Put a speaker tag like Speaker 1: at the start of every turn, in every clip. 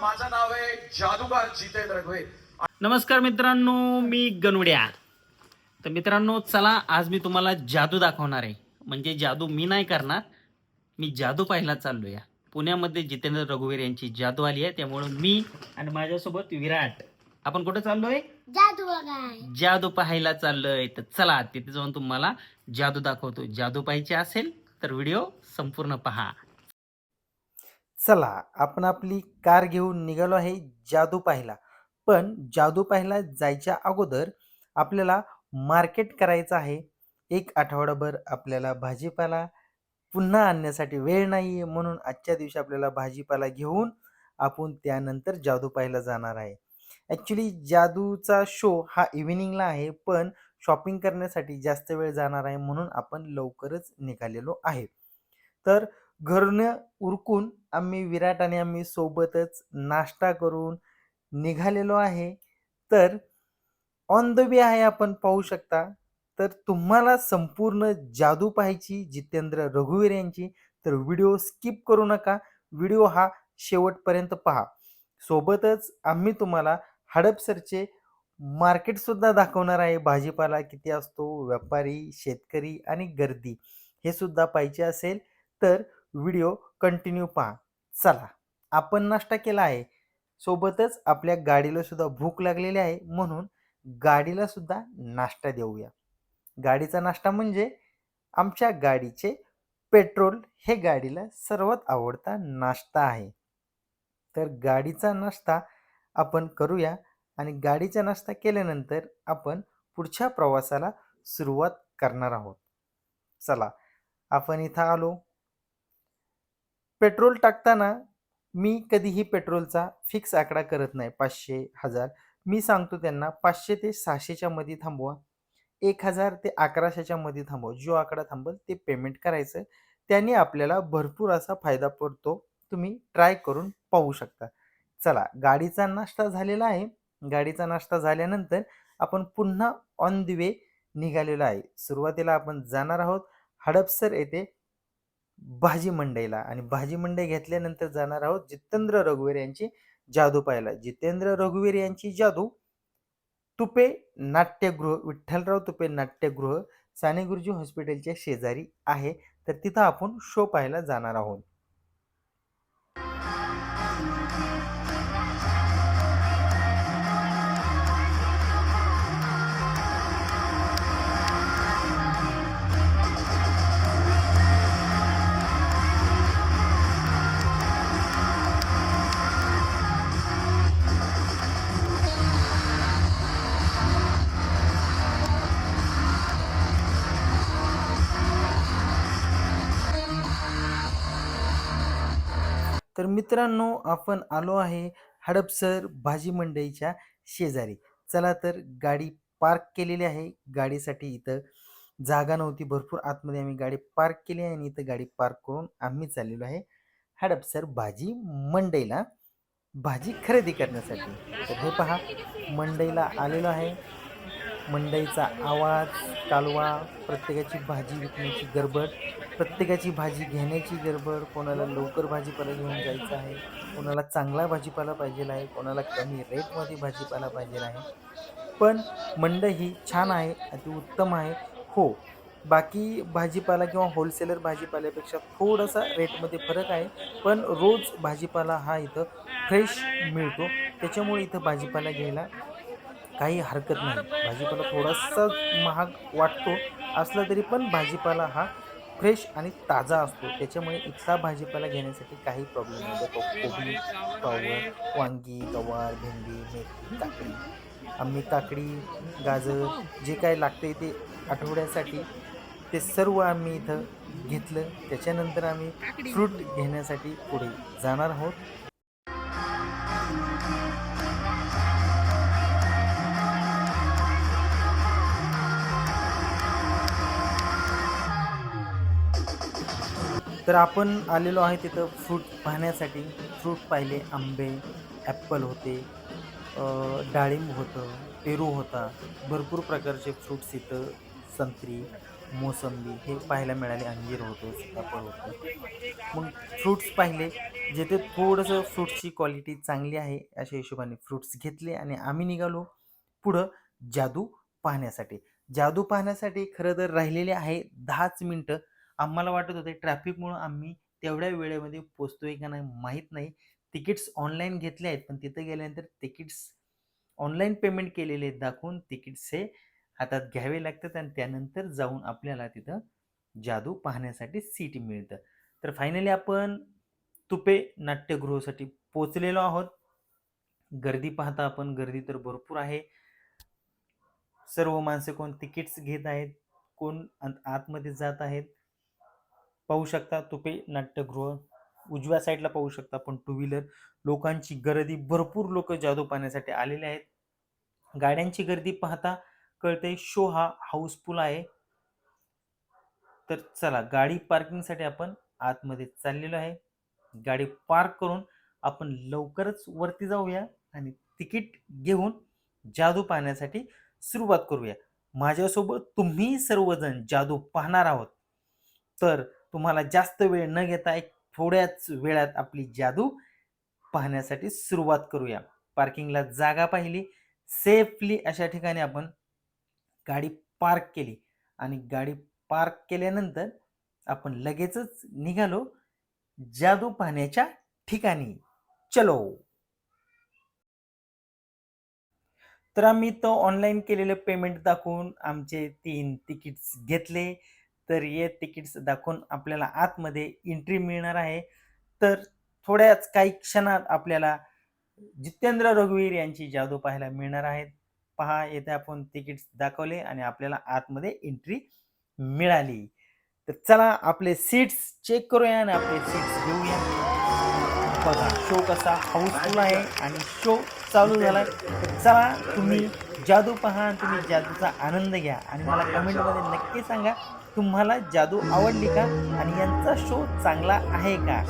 Speaker 1: माझं नाव आहे जादूगार जितेंद्र
Speaker 2: नमस्कार मित्रांनो मी गणुड्या. तर मित्रांनो चला आज मी तुम्हाला जादू दाखवणार आहे. म्हणजे जादू मी नाही करणार मी जादू पाहायला चाललो या पुण्यामध्ये जितेंद्र रघुवीर यांची जादू आली आहे. त्यामुळं मी आणि माझ्यासोबत विराट. आपण कुठं चाललोय?
Speaker 3: जादू
Speaker 2: जादू पाहायला चाललोय. तर चला तिथे जाऊन तुम्हाला जादू दाखवतो. जादू पाहायची असेल तर व्हिडिओ संपूर्ण पहा.
Speaker 4: चला आपण आपली कार घेऊन निघालो आहे जादू पाहायला. पण जादू पाहायला जायच्या अगोदर आपल्याला मार्केट करायचं आहे. एक आठवडाभर आपल्याला भाजीपाला पुन्हा आणण्यासाठी वेळ नाही आहे म्हणून आजच्या दिवशी आपल्याला भाजीपाला घेऊन आपण त्यानंतर जादू पाहायला जाणार आहे. ॲक्च्युली जादूचा शो हा इव्हिनिंगला आहे पण शॉपिंग करण्यासाठी जास्त वेळ जाणार आहे म्हणून आपण लवकरच निघालेलो आहे. तर घरून उरकून आम्ही विराट आणि आम्ही सोबतच नाश्ता करून निघालेलो आहे. तर ऑन द वे आहे आपण पाहू शकता. तर तुम्हाला संपूर्ण जादू पाहायची जितेंद्र रघुवीर यांची तर व्हिडिओ स्किप करू नका. व्हिडिओ हा शेवटपर्यंत पहा. सोबतच आम्ही तुम्हाला हडपसरचे मार्केटसुद्धा दाखवणार आहे. भाजीपाला किती असतो व्यापारी शेतकरी आणि गर्दी हे सुद्धा पाहिजे असेल तर व्हिडिओ कंटिन्यू पहा. चला आपण नाश्ता केला आहे. सोबतच आपल्या गाडीला सुद्धा भूक लागलेली आहे म्हणून गाडीला सुद्धा नाश्ता देऊया. गाडीचा नाश्ता म्हणजे आमच्या गाडीचे पेट्रोल हे गाडीला सर्वात आवडता नाश्ता आहे. तर गाडीचा नाश्ता आपण करूया आणि गाडीचा नाश्ता केल्यानंतर आपण पुढच्या प्रवासाला सुरुवात करणार आहोत. चला आपण इथं आलो. पेट्रोल टाकताना मी कधीही पेट्रोलचा फिक्स आकडा करत नाही पाचशे हजार. मी सांगतो त्यांना पाचशे ते सहाशेच्या मध्ये थांबवा. एक हजार ते अकराशेच्या मध्ये थांबव. जो आकडा थांबल ते पेमेंट करायचं. त्याने आपल्याला भरपूर असा फायदा पडतो. तुम्ही ट्राय करून पाहू शकता. चला गाडीचा नाश्ता झालेला आहे. गाडीचा नाश्ता झाल्यानंतर आपण पुन्हा ऑन द वे निघालेलो आहे. सुरुवातीला आपण जाणार आहोत हडपसर येथे भाजी मंडईला आणि भाजी मंडई घेतल्यानंतर जाणार आहोत जितेंद्र रघुवीर यांची जादू पाहायला. जितेंद्र रघुवीर यांची जादू तुपे नाट्यगृह विठ्ठलराव तुपे नाट्यगृह साने गुरुजी हॉस्पिटलच्या शेजारी आहे. तर तिथं आपण शो पाहायला जाणार आहोत. तर मित्रांनो आपण आलो आहे हडपसर भाजी मंडईच्या शेजारी. चला तर गाडी पार्क केलेली आहे. गाडीसाठी इथं जागा नव्हती. भरपूर आतमध्ये आम्ही गाडी पार्क केली आहे आणि इथं गाडी पार्क करून आम्ही चाललेलो आहे हडपसर भाजी मंडईला. भाजी खरेदी करण्यासाठी. तर हे पहा मंडईला आलेलो आहे. मंडईचा आवाज कालवा प्रत्येकाची भाजी विकण्याची गडबड प्रत्येकाची भाजी घेण्याची गडबड कोणाला लवकर भाजीपाला घेऊन जायचं आहे कोणाला चांगला भाजीपाला पाहिजे आहे कोणाला कमी रेटमध्ये भाजीपाला पाहिजे आहे. पण मंडई ही छान आहे अति उत्तम आहे. हो बाकी भाजीपाला किंवा होलसेलर भाजीपाल्यापेक्षा थोडासा रेटमध्ये फरक आहे पण रोज भाजीपाला हा इथं फ्रेश मिळतो. त्याच्यामुळे इथं भाजीपाला घ्यायला काही हरकत नाही. भाजीपाला थोडासा महाग वाटतो असला तरी पण भाजीपाला हा फ्रेश आणि ताजा असतो. त्याच्यामुळे इथला भाजीपाला घेण्यासाठी काही प्रॉब्लेम नाही. कोबी फ्लॉवर वांगी गवार भेंडी मेथी काकडी. आम्ही काकडी गाजर जे काय लागते ते आठवड्यासाठी ते सर्व आम्ही इथं घेतलं. त्याच्यानंतर आम्ही फ्रूट घेण्यासाठी पुढे जाणार आहोत. तर आपण आलेलो आहे तिथं फ्रूट पाहण्यासाठी. फ्रूट पाहिले आंबे ॲप्पल होते डाळिंब होतं पेरू होता. भरपूर प्रकारचे फ्रूट्स इथं संत्री मोसंबी हे पाहायला मिळाले अंजीर होतं सीताफळ होतं. मग फ्रूट्स पाहिले जेथे थोडंसं फ्रूट्सची क्वालिटी चांगली आहे अशा हिशोबाने फ्रूट्स घेतले आणि आम्ही निघालो पुढं जादू पाहण्यासाठी. जादू पाहण्यासाठी खरं तर राहिलेले आहे दहाच मिनटं. आम्हाला वाटत होते ट्रॅफिकमुळं आम्ही तेवढ्या वेळेमध्ये पोचतोय का नाही माहीत नाही. तिकीट्स ऑनलाईन घेतले आहेत पण तिथं गेल्यानंतर तिकीट्स ऑनलाईन पेमेंट केलेले आहेत दाखवून तिकीट्स हे हातात घ्यावे लागतात आणि त्यानंतर जाऊन आपल्याला तिथं जादू पाहण्यासाठी सीट मिळतं. तर फायनली आपण तुपे नाट्यगृहासाठी पोचलेलो आहोत. गर्दी पाहता आपण गर्दी तर भरपूर आहे. सर्व माणसे कोण तिकीट्स घेत आहेत कोण आत- आतमध्ये जात आहेत. पाहू शकता तुपे नाट्यगृह उजव्या साईडला पाहू शकता पण टू व्हीलर लोकांची गर्दी भरपूर लोक जादू पाहण्यासाठी आलेले आहेत. गाड्यांची गर्दी पाहता कळते शो हा हाऊसफुल आहे. तर चला गाडी पार्किंगसाठी आपण आतमध्ये चाललेलो आहे. गाडी पार्क करून आपण लवकरच वरती जाऊया आणि तिकीट घेऊन जादू पाहण्यासाठी सुरुवात करूया. माझ्यासोबत तुम्ही सर्वजण जादू पाहणार आहोत. तर तुम्हाला जास्त वेळ न घेता एक थोड्याच वेळात आपली जादू पाहण्यासाठी सुरुवात करूया. पार्किंगला जागा पाहिली. सेफली अशा ठिकाणी आपण गाडी पार्क केली. आणि गाडी पार्क केल्यानंतर आपण लगेचच निघालो. जादू पाहण्याच्या ठिकाणी. चलो. तर आम्ही तो ऑनलाईन केलेलं पेमेंट दाखवून आमचे तीन तिकीट्स घेतले. तर हे तिकीट्स दाखवून आपल्याला आतमध्ये एंट्री मिळणार आहे. तर थोड्याच काही क्षणात आपल्याला जितेंद्र रघुवीर यांची जादू पाहायला मिळणार आहेत पहा येथे आपण तिकीट्स दाखवले आणि आपल्याला आतमध्ये एंट्री मिळाली. तर चला आपले सीट्स चेक करूया आणि आपले सीट्स घेऊया. बघा शो कसा हाऊसफुल आहे आणि शो चालू झाला तर चला तुम्ही जादू पहा आणि तुम्ही जादूचा आनंद घ्या. आणि मला कमेंटमध्ये नक्की सांगा तुम्हाला जादू आवडली का? आणि यांचा शो चांगला आहे का?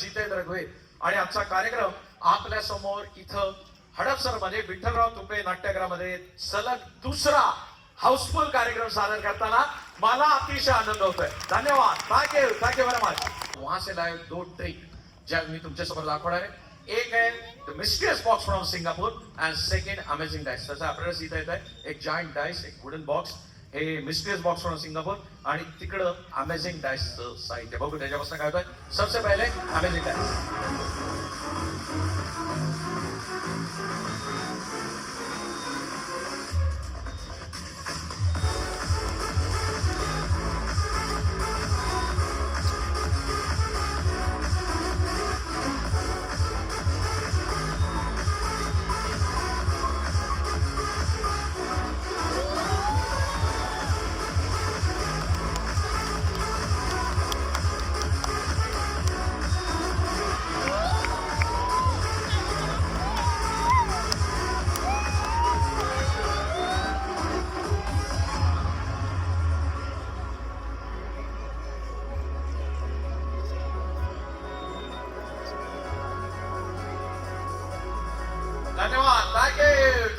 Speaker 1: जितेंद्र घोळे आणि आजचा कार्यक्रम आपल्यासमोर इथं हडपसरमध्ये विठ्ठलराव तुपे नाट्यगृहामध्ये सलग दुसरा हाऊसफुल कार्यक्रम सादर करताना मला अतिशय आनंद होतोय. धन्यवाद. थँक्यू थँक्यू व्हेरी मच वहां से लाइव दोन ट्रिक ज्या मी तुमच्यासमोर दाखवणार आहे. एक आहे the mysterious box from Singapore and second amazing dice तसं आपल्याला इथं येत आहे. एक जॉईंट डायस एक वुडन बॉक्स हे मिस्टियस बॉक्स फ्रॉम सिंगापूर आणि तिकडं अमेझिंग डॅशचं साहित्य. बघू त्याच्यापासून काय होतं सबसे पहिले amazing dice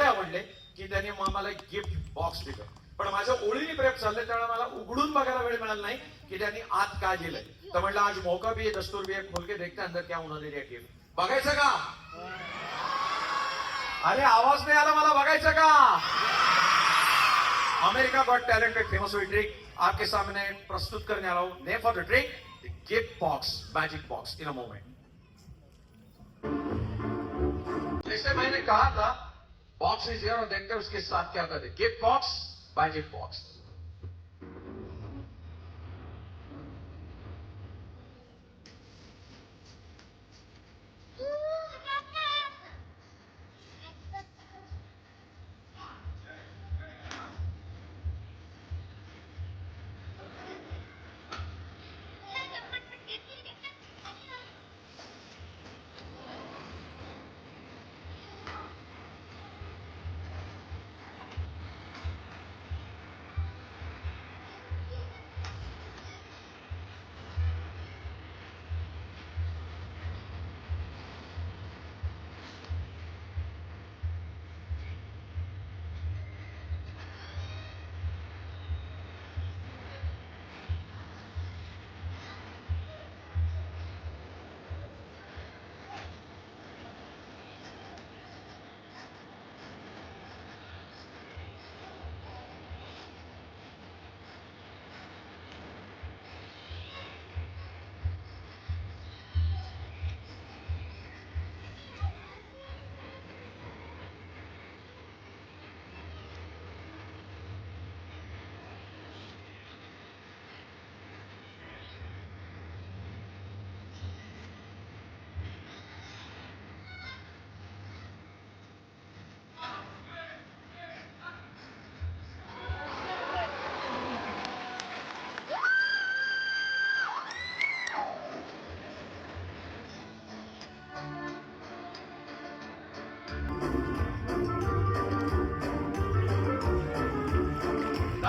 Speaker 1: एवढे आवडले की त्यांनी मग आम्हाला गिफ्ट बॉक्स दिलं. पण माझं ओळीने प्रयोग चाललं त्यामुळे मला उघडून बघायला वेळ मिळाला नाही की त्यांनी आत काय दिलंय तर म्हटलं आज मौका भी है दस्तूर भी है मुलगे देखते अंदर क्या उन्होंने दिया गिफ्ट बघायचं का? अरे आवाज नाही आला मला बघायचं का? अमेरिका गॉट टॅलेंटेड फेमस हुई ट्रिक आपके सामने प्रस्तुत करने आ हूं. Name for the trick gift box magic box in a moment जैसे मैंने कहा था बॉक्स इज हियर और देखते हैं उसके साथ क्या करते गिफ्ट बॉक्स मैजिक बॉक्स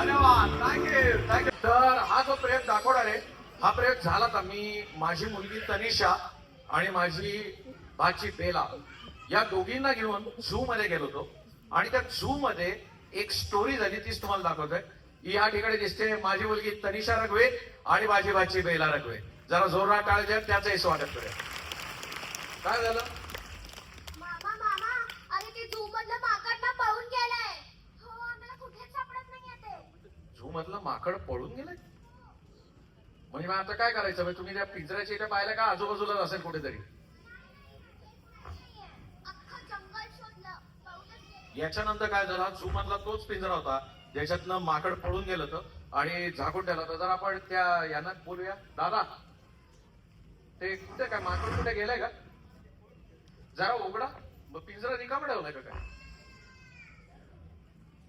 Speaker 1: धन्यवाद. थँक्यू थँक्यू तर हा जो प्रयोग दाखवणार आहे हा प्रयोग झाला तर मी माझी मुलगी तनिषा आणि माझी भाची बेला या दोघींना घेऊन झू मध्ये गेलो होतो. आणि त्या झू मध्ये एक स्टोरी झाली तीच तुम्हाला दाखवतोय. या ठिकाणी दिसते माझी मुलगी तनिषा रघवे आणि माझी भाची बेला रघवे. जरा जोरदार टाळजे त्याचंही स्वागत करूया. काय झालं
Speaker 3: मामा मामा अरे ते झू मधलं माकड ना पळून गेलंय हो आम्हाला कुठेच सापडत नाहीये
Speaker 1: मधलं माकड पळून गेलंय? म्हणजे मग आता काय करायचं? म्हणजे तुम्ही त्या पिंजऱ्याच्या इथे पाहिलं का आजूबाजूलाच असेल कुठेतरी? याच्यानंतर काय झाला? झू मधला तोच पिंजरा होता ज्याच्यातनं माकड पळून गेलं होतं आणि झाकून ठेवलं होतं. जर आपण त्या यांना बोलूया. दादा ते कुठे काय? माकड कुठे गेलाय का? जरा उघडा. मग पिंजरा रिकामा ठेवलाय का काय?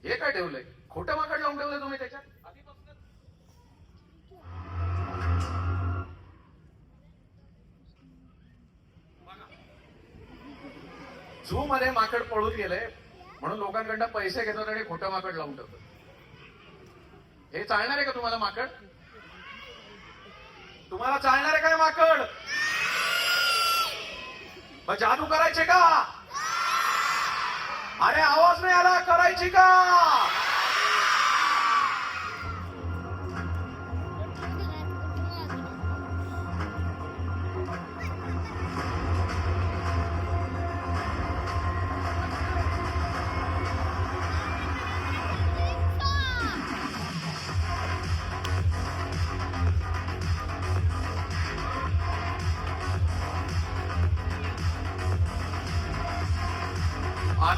Speaker 1: हे काय ठेवलंय? खोटं माकड लावून ठेवलंय तुम्ही त्याच्यात? झू मध्ये माकड पळून गेले. म्हणून लोकांकडनं पैसे घेतात आणि खोटं माकड लावून ठेवतात. हे चालणार आहे का तुम्हाला माकड? तुम्हाला चालणार आहे काय माकड? मग जादू करायचे का? अरे आवाज नाही आला करायची का?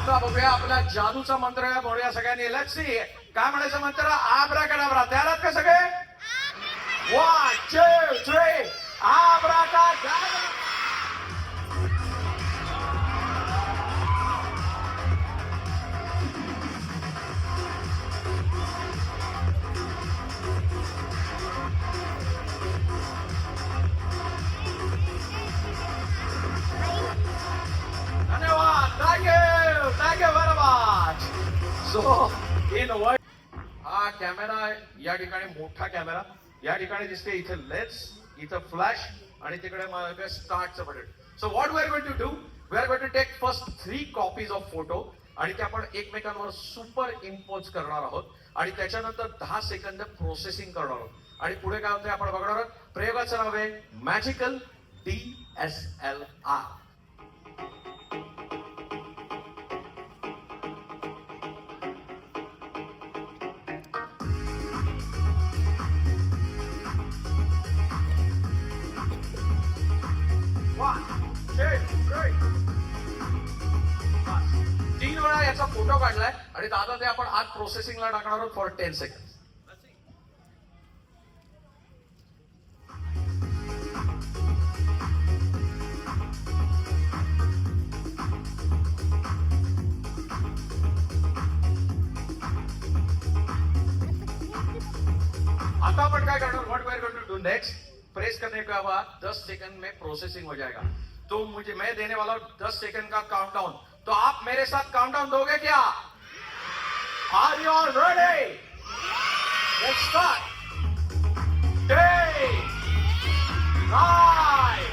Speaker 1: आता बघूया आपला जादूचा मंत्र बोलूया सगळ्यांनी. लक्ष काय म्हणायचं मंत्र? आब्रा कडाब्रा. तयार आहात का सगळे? वन टू थ्री आब्रा का कॅमेरा आहे या ठिकाणी मोठा कॅमेरा. या ठिकाणी दिसते इथे लेन्स इथं फ्लॅश आणि तिकडे स्टार्टचं button so what we are going to do we are going to take first three copies of photo आणि ते आपण एकमेकांवर सुपर इम्पोज करणार आहोत. आणि त्याच्यानंतर दहा सेकंद प्रोसेसिंग करणार आहोत. आणि पुढे काय होतंय आपण बघणार आहोत? प्रयोगाचं नाव आहे magical D S L R त्याचा फोटो काढलाय आणि दादा ते आपण आज प्रोसेसिंगला टाकणार आहोत फॉर टेन सेकंड आता आपण काय करणार? What we going to do next press करने के बाद 10 सेकंड में प्रोसेसिंग हो जाएगा. तो मुझे मैं देने वाला हूं दस सेकंड का काउंटडाउन तो आप मेरे साथ काउंटडाउन दोगे क्या? Are you all ready let's start ten nine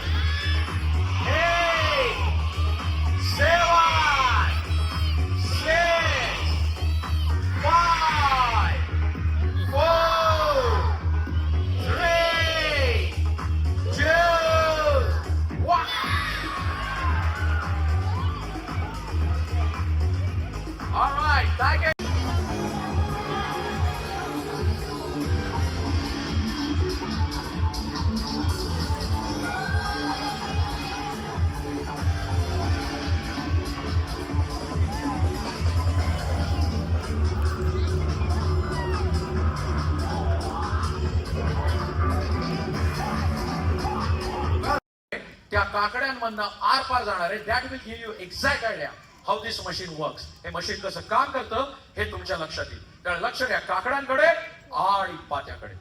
Speaker 1: eight seven six five four त्या काकड्यांमधनं आर पार जाणार आहे that will give you exact idea how this machine works हे मशीन कसं काम करतं हे तुमच्या लक्षात येईल. कारण लक्ष द्या काकड्यांकडे आणि पात्याकडे.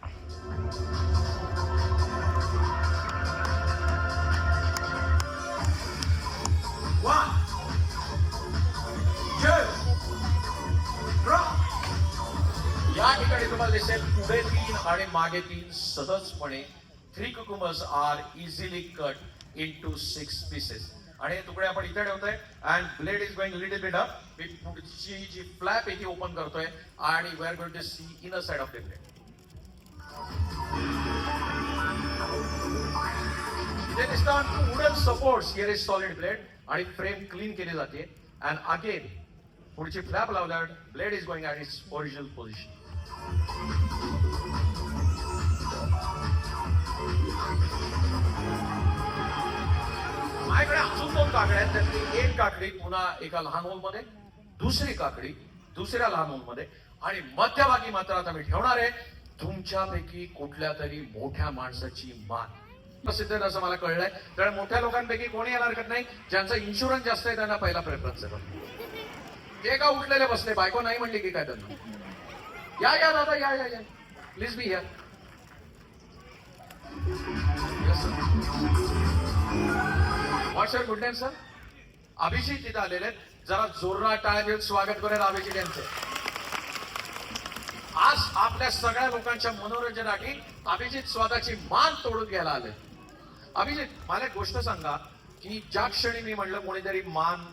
Speaker 1: या ठिकाणी तुम्हाला दिसेल पुढे तीन आणि मागे तीन सहजपणे. Three cucumbers are easily cut into six pieces आणि हे तुकडे आपण इथे ठेवतोय. And blade is going little bit up मी पुढची जी फ्लॅप आहे ती ओपन करतोय. आणि we are going to see in a side of the blade इथे दिसतात wooden supports here is solid blade आणि फ्रेम क्लीन केली जाते. अँड अगेन पुढची फ्लॅप लावल्यावर blade is going at its original position माझ्याकडे अजून दोन काकड्या आहेत त्यातली एक काकडी पुन्हा एका लहान होलमध्ये दुसरी काकडी दुसऱ्या लहान होलमध्ये आणि मध्यभागी मात्र आता मी ठेवणार आहे तुमच्यापैकी कुठल्या तरी मोठ्या माणसाची मान. प्रसिद्ध असं मला कळलंय. तर मोठ्या लोकांपैकी कोणी येणार हरकत नाही ज्यांचा इन्शुरन्स जास्त आहे त्यांना पहिला प्रेफरन्स आहे ते का उठलेले बसले? बायको नाही म्हणली की काय त्यांना? या या दादा या या या. प्लीज बी या what's good name sir Abhijit तिथे आलेले आहेत. जरा जोरदार टाळ्या देऊन स्वागत करेल अभिजित यांचं. आज आपल्या सगळ्या लोकांच्या मनोरंजनासाठी अभिजित स्वतःची मान तोडून घ्यायला आले. अभिजित मला एक गोष्ट सांगा की ज्या क्षणी मी म्हणलं कोणीतरी मान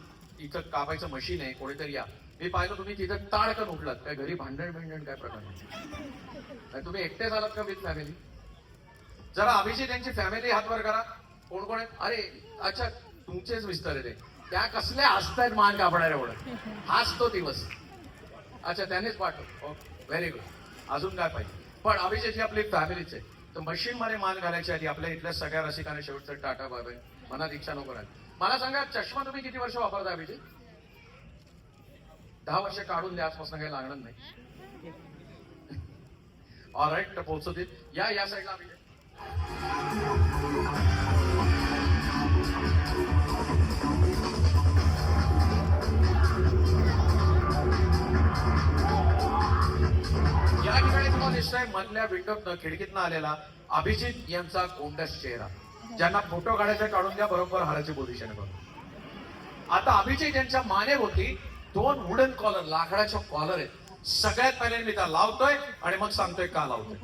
Speaker 1: इथं कापायचं मशीन आहे कोणीतरी या. मी पाहिलं तुम्ही तिथं ताडकन उठलात. काय घरी भांडण भिंडण काय प्रकार तुम्ही एकटेच आलात का विथ फॅमिली जरा अभिजित यांची फॅमिली हातवर करा. कोण कोण आहेत? अरे अच्छा तुमचेच विस्तार आहे ते. त्या कसल्या हसतायत मान कापणार एवढं? हाच तो दिवस. अच्छा त्यानेच पाठव. Oh, व्हेरी गुड अजून काय पाहिजे? पण अभिजित ही आपली फॅमिलीच आहे. तर मशीन मध्ये मान घालायची आधी आपल्या इथल्या सगळ्या रसिकांना शेवटचं टाटा बाय मनात इच्छा नको राहील मला सांगा चष्मा तुम्ही किती वर्ष वापरता अभिजित दहा वर्ष काढून द्या आजपासून काही लागणार नाही. ऑलराईट राईट पोहोचू देत या या साईडला अभिजित निश्चय मधल्या विंडोतनं खिडकीतनं आलेला अभिजित यांचा गोंडस चेहरा. ज्यांना फोटो काढायचा काढून द्या बरोबर हाराची पोझिशन बघ. आता अभिजित यांच्या माने होती दोन वुडन कॉलर लाकडाच्या कॉलर आहेत. सगळ्यात पहिले मी त्या लावतोय आणि मग सांगतोय का लावतोय.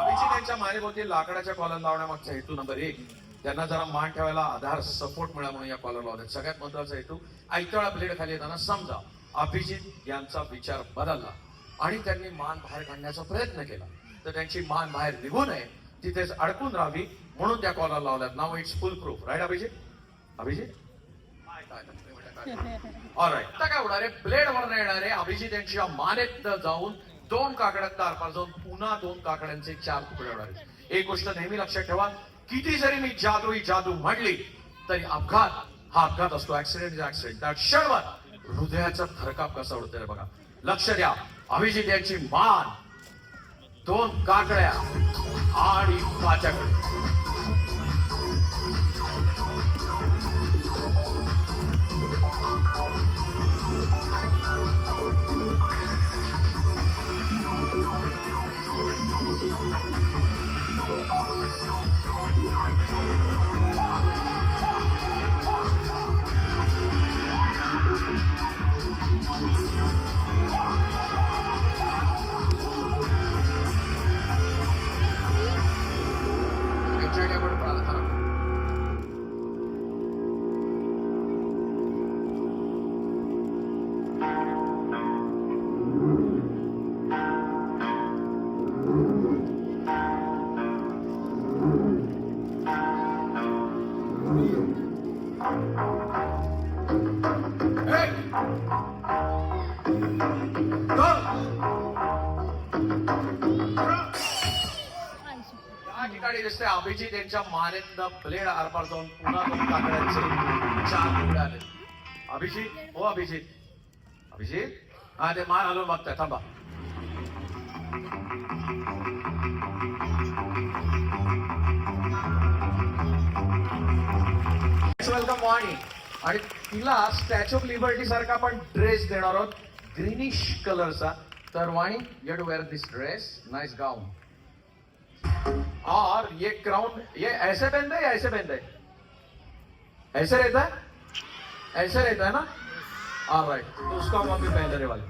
Speaker 1: अभिजित यांच्या मारे होती लाकडाच्या कॉलर लावण्यामागचा हेतू नंबर एक. त्यांना जरा मान ठेवायला आधार सपोर्ट मिळा म्हणून या कॉलर लावतात सगळ्यात महत्त्वाचा हेतू ऐतळा ब्लेड खाली येताना समजा अभिजित यांचा विचार बदलला आणि त्यांनी मान बाहेर काढण्याचा प्रयत्न केला. तर त्यांची मान बाहेर निघू नये तिथेच अडकून राहावी म्हणून त्या कॉलर लावल्यात. नाव it's foolproof right Abhijit? Abhijit? All right आता काय होणार आहे? ब्लेड येणार येणारे अभिजित यांच्या मानेत जाऊन दोन काकड्यात अर्पण जाऊन पुन्हा दोन काकड्यांचे चार तुकडे होणार एक गोष्ट नेहमी लक्षात ठेवा किती जरी मी जादू ही जादू म्हणली तरी अपघात हा अपघात असतो. ऍक्सिडेंट ऍक्सिडेंट त्या क्षणवर हृदयाचा थरकाप कसा उडतोय बघा. लक्ष द्या. अभिजित यांची मान दोन काकड्या आणि काच्याकडे मानेत प्लेड आरपार जाऊन पुन्हा दोन काकड्यांचे चार तुकडे आले. अभिजित हो अभिजित. अभिजित? हा ते मान हलवून बघताय थांबा. वेलकम वाणी. आणि तिला स्टॅच्यू ऑफ लिबर्टी सारखा आपण ड्रेस देणार आहोत. ग्रीनिश कलरचा तर Vani you to wear this dress nice gown और ये क्राउन ये ऐसे पहनते हैं या ऐसे पहनते हैं? ऐसे रहता है? ऐसे रहता है ना? और राइट तो उसको हम अभी पहन वाले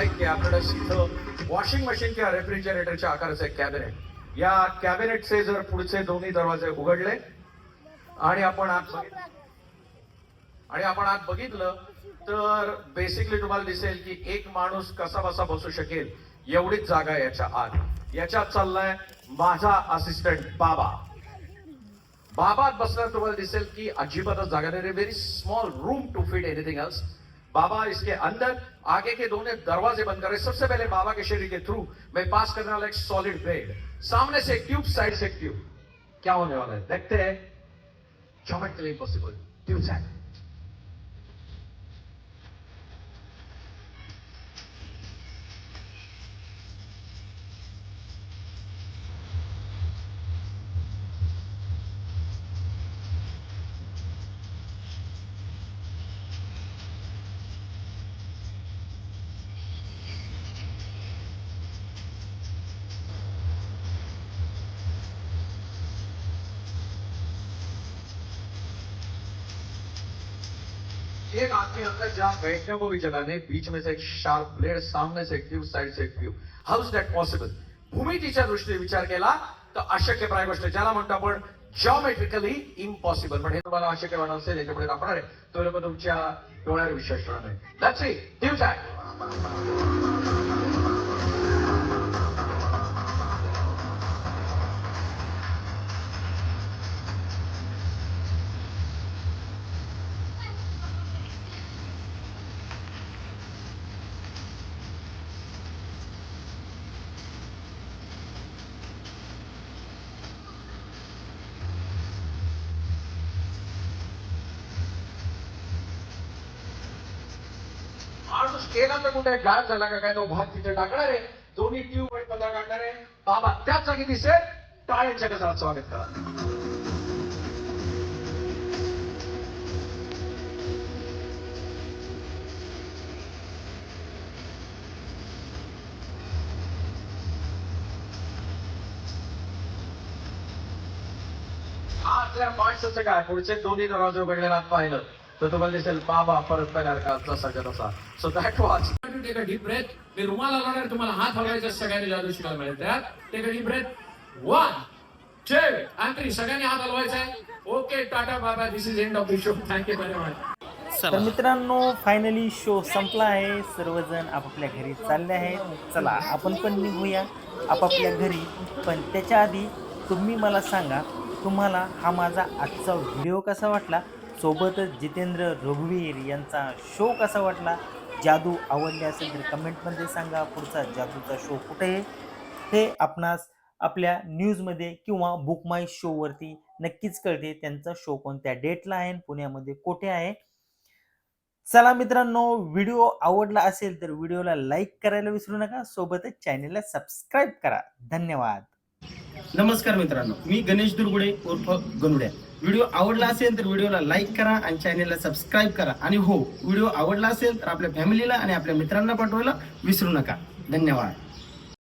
Speaker 1: लाईक आपल्याला इथं वॉशिंग मशीन किंवा रेफ्रिजरेटरच्या आकाराचं एक कॅबिनेट या कॅबिनेटचे जर पुढचे दोन्ही दरवाजे उघडले आणि आपण आत बघितलं आणि आपण आत बघितलं तर बेसिकली तुम्हाला दिसेल की एक माणूस कसा बसा बसू शकेल एवढीच जागा याच्या आत. याच्यात चाललाय माझा असिस्टंट बाबा. बाबात बसल्यावर तुम्हाला दिसेल की अजिबातच जागा नाही. Very small room to fit anything else बाबा इसके अंदर, आगे के दोनों दरवाजे बंद कर रहे सबसे पहले बाबा के शरीर के थ्रू मैं पास करने वाला एक सॉलिड बेड सामने से ट्यूब साइड से ट्यूब क्या होने वाला है? देखते हैं। ज्योमेट्रिकली इम्पॉसिबल ट्यूब साइड एक आदमी अंदर जहां बैठने को भी जगह नहीं बीच में से एक शार्प ब्लेड सामने से एक ट्यूब साइड से एक हाउ इज दॅट पॉसिबल भूमितीच्या दृष्टीने विचार केला तर अशक्यप्राय गोष्ट ज्याला म्हणतो आपण जॉमेट्रिकली इम्पॉसिबल पण हे तुम्हाला अशक्य वाटत असेल याच्यापुढे दाखवणार आहे. तो लोक तुमच्या डोळ्यावर विश्वास ठेवणार नाही Let's see. साइड केला तर कुठे गायब झाला का काय तो भात तिथे टाकणार आहे. दोन्ही ट्यूब पदा काढणार आहे. बाबा त्याच जागी दिसेल टाळ्यांच्या गजरात स्वागत करा. माणसाचं काय? पुढचे दोन्ही दरवाजे उघडलेला पाहिलं. तर तुम्हाला दिसेल बाबा परत पहिल्या का तसा. So that was
Speaker 5: take a deep breath मी रुमाल लावणार तुम्हाला हात हलवायचा सगळ्यांनी जादू शिकायला मिळेल त्यात. Take a deep breath one two three सगळ्यांनी हात हलवायचा. आहे ओके टाटा बाबा this is end of the show thank you very much
Speaker 4: तर मित्रांनो फायनली शो संपला आहे. सर्वजण आपापल्या घरी चालले आहेत. चला आपण पण निघूया आपापल्या घरी. पण त्याच्या आधी तुम्ही मला सांगा तुम्हाला हा माझा आजचा व्हिडिओ कसा वाटला? सोबतच जितेंद्र रघुवीर यांचा शो कसा वाटला? जादू आवडले असेल तर कमेंटमध्ये सांगा. पुढचा जादूचा शो कुठे आहे? हे आपणास आपल्या न्यूजमध्ये किंवा बुक माय शोवरती नक्कीच कळते. त्यांचा शो कोणत्या डेटला आहे? आणि पुण्यामध्ये कुठे आहे? चला मित्रांनो व्हिडिओ आवडला असेल तर व्हिडिओला लाईक करायला विसरू नका. सोबतच चॅनेलला सबस्क्राईब करा. धन्यवाद.
Speaker 2: नमस्कार मित्रांनो. मी गणेश दुर्गुडे उर्फ गनुड्या व्हिडिओ आवडला असेल तर व्हिडिओला लाईक करा आणि चॅनेलला सबस्क्राईब करा. आणि हो व्हिडिओ आवडला असेल तर आपल्या फॅमिलीला आणि आपल्या मित्रांना पाठवायला विसरू नका. धन्यवाद.